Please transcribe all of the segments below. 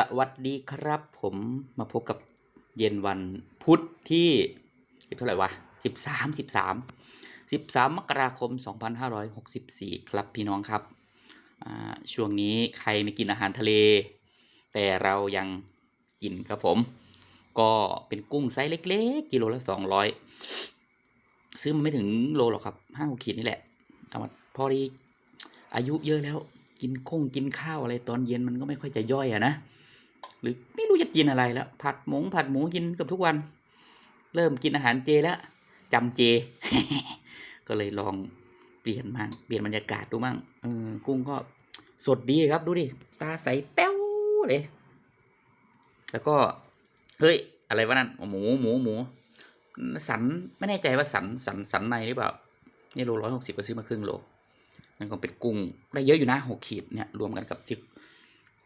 สวัสดีครับ ผมมาพบกับเย็นวันพุธที่สิบเท่าไหร่วะสิบสามสิบสามสิบสามมกราคมสองพันห้าร้อยหกสิบสี่ครับพี่น้องครับช่วงนี้ใครไม่กินอาหารทะเล แต่เรายังกินครับผม ก็เป็นกุ้งไซส์เล็ก ๆ กิโลละสองร้อยซื้อมาไม่ถึงโลหรอกครับห้าหกขีดนี่แหละเอามาพอดีอายุเยอะแล้วกินคงกินข้าวอะไรตอนเย็นมันก็ไม่ค่อยจะย่อยอะนะ หรือไม่รู้จะกินอะไรแล้ว ผัดหมูผัดหมูกินเกับทุกวัน เริ่มกินอาหารเจแล้วจำเจ ก็เลยลองเปลี่ยนมั่งเปลี่ยนบรรยากาศดูมั่งเออกุ้งก็สดดีครับ ดูดิ ตาใสแป้วเลย แล้วก็ เฮ้ย อะไรวะนั่นหมูหมูหมู สันไม่แน่ใจว่าสันสันสันในหรือเปล่า นี่โลร้อยหกสิบก็ซื้อมาครึ่งโลนั่นก็เป็นกุ้งได้เยอะอยู่นะหกขีดเนี่ยรวมกันกับที่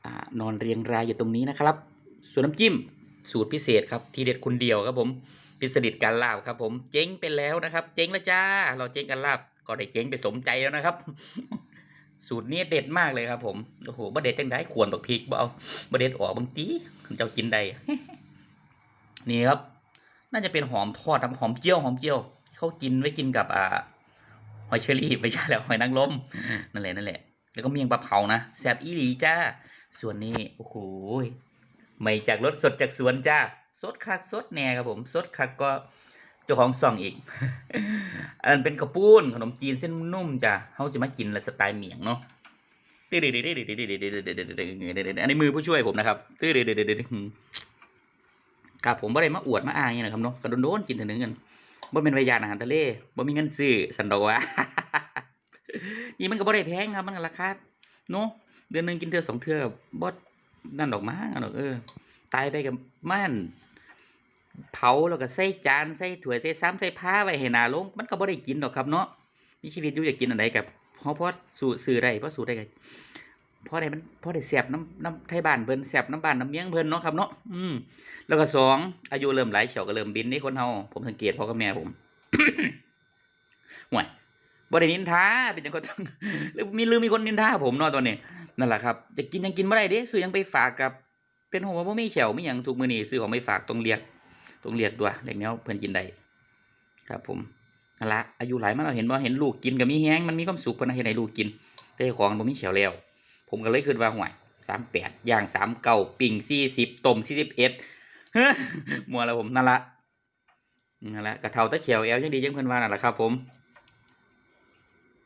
อนอนเรียงรายอยู่ตรงนี้นะครับ ส่วนน้ำจิ้มสูตรพิเศษครับที่เด็ดคนเดียวครับผมพิสดิตการลาบครับ ผมเจ๊งไปแล้วนะครับ เจ๊งแล้วจ้า เราเจ๊งกันลาบก็ได้เจ๊งไปสมใจแล้วนะครับ สูตรนี้เด็ดมากเลยครับผมโอ้โหบ่เด็ดจังได้ขวนบักพริกบ่เอาบ่เด็ดออกบางทีเจ้ากินได้นี่ครับ น่าจะเป็นหอมทอดครับหอมเจียวหอมเจียวเขากินไว้กินกับอ่าหอยเชอรี่ไม่ใช่แล้วหอยนางรมนั่นแหละนั่นแหละแล้วก็เมียงปลาเผานะแซ่บอีหลีจ้า ส่วนนี้โอ้โหไม่จากรถสดจากสวนจ้าสดคักสดแน่ครับผมสดคักก็เจ้าของส่องอีก อันเป็นกระปุ้นขนมจีนเส้นนุ่มจ้าเขาจะมากินละสไตล์เหมียงเนาะตื้อเดือันนี้มือผู้ช่วยผมนะครับตื้อครับผมไม่ได้มาอวดมาอ้างอย่างนี้นะครับเนาะกระโดนกินถึงเงินบ่เป็นวิญญาณอาหารทะเลบ่มีเงินซื้อสันดอกว่านี่มันก็บ่ได้แพงครับมันราคาเนาะ เดือนหนึงกินเทือสองเทื่อบ่นั่นดอกมาอันดอกเออ ตายไปกับมันเผาแล้วก็ใส่จานใส่ถ้วยใส่ซ้ำใส่ผ้าไว้ให้หนาลงมันก็บ่ได้กินดอกครับเนาะมีชีวิตอยู่อยากกินอันใดกับเพราะพอสู่ซื้อได้เพราะสู่ได้ก็พอได้มันพอได้แซ่บน้ำน้ำไทยบ้านเพิ่นแซ่บน้ำบ้านน้ำเมียงเพิ่นเนาะครับเนาะอืมแล้วก็สองอายุเริ่มหลายเฉาก็เริ่มบินนี่คนเฮาผมสังเกตพ่อกับแม่ผมห่วยบ่ได้นินทาเป็นจังคนต้องหรือมีลืมมีคนนินทาผมเนาะตอนนี้ นั่นแหละครับจะกินยังกินบ่ได้เด้ซื้อยังไปฝากกับเป็นหัวบ่มีเฉียวไมีหยังทุกมือนีซื้อของไปฝากต้องเรียกต้องเรียกตัวยเล็กแนวเพิ่อนกินได้ครับผมนั่นละอายุหลายมาเราเห็นบ่าเห็นลูกกินก็มีแฮงมันมีความสุขเพิ่นนะเฮ็ดให้ลูกกินแต่ของบ่มีเฉียวแล้ว ผมก็เลยคิดว่าห่วย38ย่าง39ปิ่ง40ต้ม41เฮ้อมัวแล้วผมนั่นละนั่นละกระเทาตะเขียวแอลยังดียังเพิ่อนว่านั่นแหละครับ ผม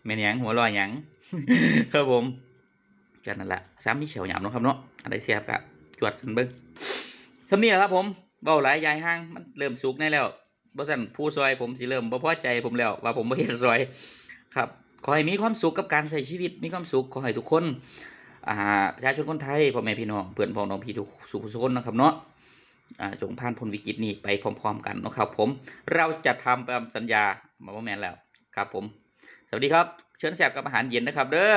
แม่นหยังหัวลอยหยังครับผม กันนั่นแหละซ้ำมีเฉียวหยามเนาะครับเนาะอะไรเสียบกะจวดกันเบิ้งสำนี้แหละครับผมเบาหลายยายห้างมันเริ่มสุกแน่แล้วบ่สั่นผู้ซอยผมสิเริ่มบ่พอใจผมแล้ว ว่าผมบ่เฮ็ดซอยครับขอให้มีความสุขกับการใช้ชีวิตมีความสุขขอให้ทุกคนอ่าประชาชนคนไทยพ่อแม่พี่น้องเพื่อนพ้องน้องพี่ทุกสุขสุขนนะครับเนาะจงผ่านพ้นวิกฤตนี้ไปพร้อมๆกันนะครับผม เราจะทำตามสัญญามาว่าแมนแล้วครับผม สวัสดีครับ เชิญแสบกับอาหารเย็นนะครับเด้อ